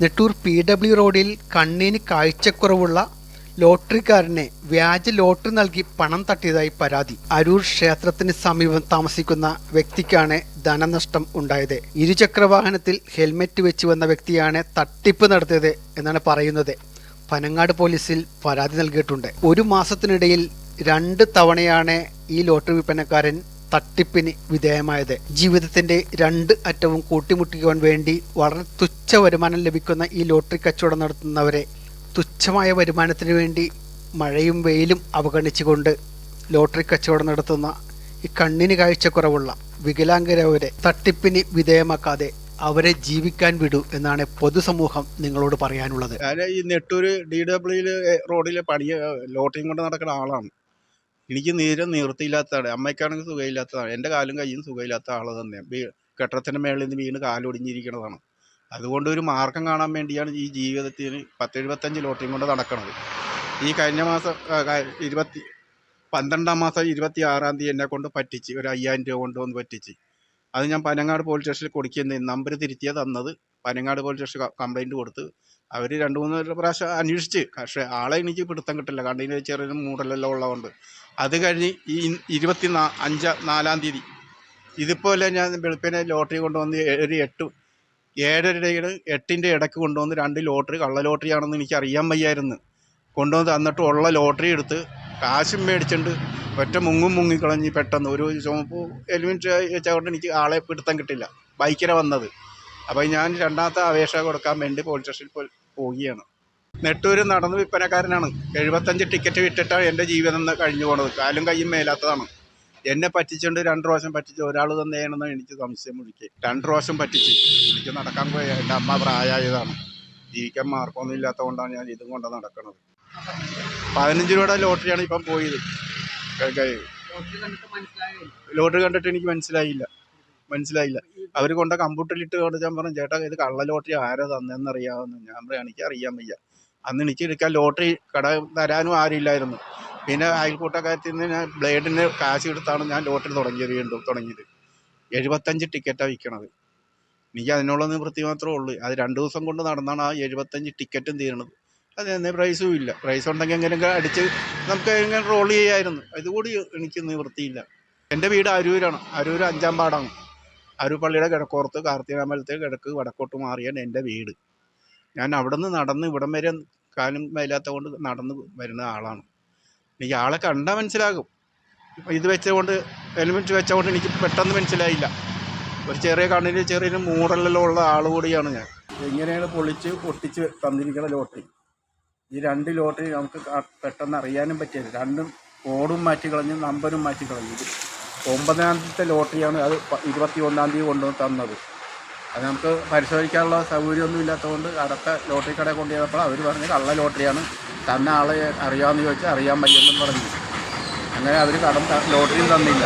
Nettoor P W റോഡിൽ കണ്ണിന് കാഴ്ചക്കുറവുള്ള ലോട്ടറിക്കാരനെ വ്യാജ ലോട്ടറി നൽകി പണം തട്ടിയതായി പരാതി. അരൂർ ക്ഷേത്രത്തിന് സമീപം താമസിക്കുന്ന വ്യക്തിക്കാണ് ധനനഷ്ടം ഉണ്ടായത്. ഇരുചക്രവാഹനത്തിൽ ഹെൽമെറ്റ് വെച്ച് വന്ന വ്യക്തിയാണ് തട്ടിപ്പ് നടത്തിയത് എന്നാണ് പറയുന്നത്. പനങ്ങാട് പോലീസിൽ പരാതി നൽകിയിട്ടുണ്ട്. ഒരു മാസത്തിനിടയിൽ രണ്ട് തവണയാണ് ഈ ലോട്ടറി വിൽപ്പനക്കാരൻ തട്ടിപ്പിന് വിധേയമായത്. ജീവിതത്തിന്റെ രണ്ട് അറ്റവും കൂട്ടിമുട്ടിക്കുവാൻ വേണ്ടി വളരെ തുച്ഛ വരുമാനം ലഭിക്കുന്ന ഈ ലോട്ടറി കച്ചവടം നടത്തുന്നവരെ തുച്ഛമായ വരുമാനത്തിന് വേണ്ടി മഴയും വെയിലും അവഗണിച്ചുകൊണ്ട് ലോട്ടറി കച്ചവടം നടത്തുന്ന ഈ കണ്ണിന് കാഴ്ചക്കുറവുള്ള വികലാംഗരവരെ തട്ടിപ്പിന് വിധേയമാക്കാതെ അവരെ ജീവിക്കാൻ വിടൂ എന്നാണ് പൊതുസമൂഹം നിങ്ങളോട് പറയാനുള്ളത്. ഞാൻ ഈ നെട്ടൂര് ഡി ഡബ്ല്യൂയിൽ റോഡിലെ പണി ലോട്ടറിയും കൊണ്ട് നടക്കുന്ന ആളാണ്. എനിക്ക് നീര് നിവൃത്തിയില്ലാത്തതാണ്. അമ്മയ്ക്കാണെങ്കിൽ സുഖമില്ലാത്തതാണ് എന്റെ കാലും കയ്യും സുഖമില്ലാത്ത ആൾ തന്നെയാണ് വീ കെട്ടത്തിന്റെ മേളിൽ നിന്ന് വീണ് കാലൊടിഞ്ഞിരിക്കണതാണ് അതുകൊണ്ട് ഒരു മാർഗം കാണാൻ വേണ്ടിയാണ് ഈ ജീവിതത്തിന് പത്തെഴുപത്തഞ്ച് ലോട്ടറിയും കൊണ്ട് നടക്കുന്നത് ഈ കഴിഞ്ഞ മാസം ഇരുപത്തി പന്ത്രണ്ടാം മാസം ഇരുപത്തി ആറാം തീയതി എന്നെ കൊണ്ട് പറ്റിച്ച് ഒരു അയ്യായിരം രൂപ കൊണ്ട് വന്ന് പറ്റിച്ച്. അത് ഞാൻ പനങ്ങാട് പോലീസ് സ്റ്റേഷനിൽ കൊടുക്കുന്ന നമ്പർ തിരുത്തിയ തന്നത്. പനങ്ങാട് പോലീസ് സ്റ്റേഷൻ കംപ്ലൈന്റ് കൊടുത്ത് അവർ രണ്ട് മൂന്ന് പ്രാവശ്യം അന്വേഷിച്ച്. പക്ഷെ ആളെ എനിക്ക് പിടുത്തം കിട്ടില്ല. കണ്ടിന് ചെറിയ മൂടലെല്ലാം ഉള്ളതുകൊണ്ട്. അത് കഴിഞ്ഞ് ഈ ഇരുപത്തി നാ അഞ്ച് നാലാം തീയതി ഇതുപോലെ ഞാൻ വെളുപ്പിനെ ലോട്ടറി കൊണ്ടുവന്ന് ഒരു എട്ട് ഏഴരയുടെ എട്ടിന്റെ ഇടയ്ക്ക് കൊണ്ടുവന്ന് രണ്ട് ലോട്ടറി കള്ള ലോട്ടറിയാണെന്ന് എനിക്ക് അറിയാൻ വയ്യായിരുന്നു. കൊണ്ടുവന്ന് തന്നിട്ട് ഉള്ള ലോട്ടറി എടുത്ത് കാശും മേടിച്ചിട്ട് ഒറ്റ മുങ്ങും മുങ്ങിക്കളഞ്ഞ് പെട്ടെന്ന് ഒരു ചുമപ്പ് ഹെൽമെറ്റ് വെച്ചുകൊണ്ട് എനിക്ക് ആളെ പിടുത്തം കിട്ടില്ല. ബൈക്കിനെ വന്നത്. അപ്പോൾ ഞാൻ രണ്ടാമത്തെ അപേക്ഷ കൊടുക്കാൻ വേണ്ടി പോലീസ് സ്റ്റേഷനിൽ പോയി പോവുകയാണ്. നെട്ടൂർ നടന്ന് വിൽപ്പനക്കാരനാണ്. എഴുപത്തഞ്ച് ടിക്കറ്റ് വിറ്റിട്ടാണ് എന്റെ ജീവിതം കഴിഞ്ഞു പോണത്. കാലും കയ്യും മേലാത്തതാണ്. എന്നെ പറ്റിച്ചുകൊണ്ട് രണ്ട് പ്രാവശ്യം പറ്റിച്ച് ഒരാൾ തന്നെയാണെന്ന് എനിക്ക് സംശയം ഒഴിക്കെ രണ്ട് പ്രാവശ്യം പറ്റിച്ച്. എനിക്ക് നടക്കാൻ പോയ എന്റെ അമ്മ പ്രായമായതാണ് ജീവിക്കാൻ മാർക്കൊന്നും ഇല്ലാത്തതുകൊണ്ടാണ് ഞാൻ ഇതും കൊണ്ട് നടക്കുന്നത് പതിനഞ്ച് രൂപയുടെ ലോട്ടറിയാണ് ഇപ്പം പോയത്. ലോട്ടറി കണ്ടിട്ട് എനിക്ക് മനസ്സിലായില്ല. മനസ്സിലായില്ല. അവർ കൊണ്ട കമ്പ്യൂട്ടറിലിട്ട് കൊണ്ട് ഞാൻ പറഞ്ഞു ചേട്ടാ ഇത് കള്ള ലോട്ടറി ആരാ തന്നെന്നറിയാവുന്ന ഞാൻ പറയാം എനിക്ക് അറിയാൻ വയ്യ. അന്ന് എനിക്ക് എടുക്കാൻ ലോട്ടറി കട തരാനും ആരുമില്ലായിരുന്നു. പിന്നെ അയൽക്കൂട്ടക്കാരത്തിൽ നിന്ന് ഞാൻ ബ്ലേഡിന് കാശ് എടുത്താണ് ഞാൻ ലോട്ടറി തുടങ്ങിയത് വീണ്ടും തുടങ്ങിയത്. എഴുപത്തഞ്ച് ടിക്കറ്റാണ് വിൽക്കണത് എനിക്ക് അതിനുള്ള നിവൃത്തി മാത്രമേ ഉള്ളൂ. അത് രണ്ട് ദിവസം കൊണ്ട് നടന്നാണ് ആ എഴുപത്തഞ്ച് ടിക്കറ്റും തീരണത് അത് എന്നേ പ്രൈസും ഇല്ല. പ്രൈസ് ഉണ്ടെങ്കിൽ എങ്ങനെയൊക്കെ അടിച്ച് നമുക്ക് എങ്ങനെ റോൾ ചെയ്യായിരുന്നു. അതുകൂടി എനിക്ക് നിവൃത്തിയില്ല. എന്റെ വീട് അരൂരാണ്. അരൂർ അഞ്ചാം പാടാണ്. അരൂർ പള്ളിയുടെ കിഴക്കോർത്ത് കാർത്തികാമ്പലത്തെ കിഴക്ക് വടക്കോട്ട് മാറിയാണ് എന്റെ വീട്. ഞാൻ അവിടെ നിന്ന് നടന്ന് ഇവിടം വരെ കാലും മേലാത്ത കൊണ്ട് നടന്ന് വരുന്ന ആളാണ്. എനിക്ക് ആളെ കണ്ടാൽ മനസ്സിലാകും. ഇത് വെച്ചുകൊണ്ട് ഹെൽമെറ്റ് വെച്ചുകൊണ്ട് എനിക്ക് പെട്ടെന്ന് മനസ്സിലായില്ല. ഒരു ചെറിയ കണ്ണിന് ചെറിയ മൂടലെല്ലാം ഉള്ള ആൾ കൂടിയാണ് ഞാൻ. എങ്ങനെയാണ് പൊളിച്ച് പൊട്ടിച്ച് തന്നിരിക്കുന്ന ലോട്ടറി? ഈ രണ്ട് ലോട്ടറി നമുക്ക് പെട്ടെന്ന് അറിയാനും പറ്റിയത് രണ്ടും കോഡും മാറ്റി കളഞ്ഞ് നമ്പരും മാറ്റി കളഞ്ഞു. ഒമ്പതാമത്തെ ലോട്ടറിയാണ് അത് ഇരുപത്തി ഒന്നാം തീയതി കൊണ്ടു തന്നത്. അത് നമുക്ക് പരിശോധിക്കാനുള്ള സൗകര്യമൊന്നും ഇല്ലാത്തതുകൊണ്ട് അടുത്ത ലോട്ടറി കടയിൽ കൊണ്ടുപോയപ്പോൾ അവർ പറഞ്ഞ് കള്ള ലോട്ടറിയാണ്. തന്ന ആളെ അറിയാമെന്ന് ചോദിച്ചാൽ അറിയാൻ വയ്യെന്നും പറഞ്ഞു. അങ്ങനെ അവർ കടം ലോട്ടറിയും തന്നില്ല.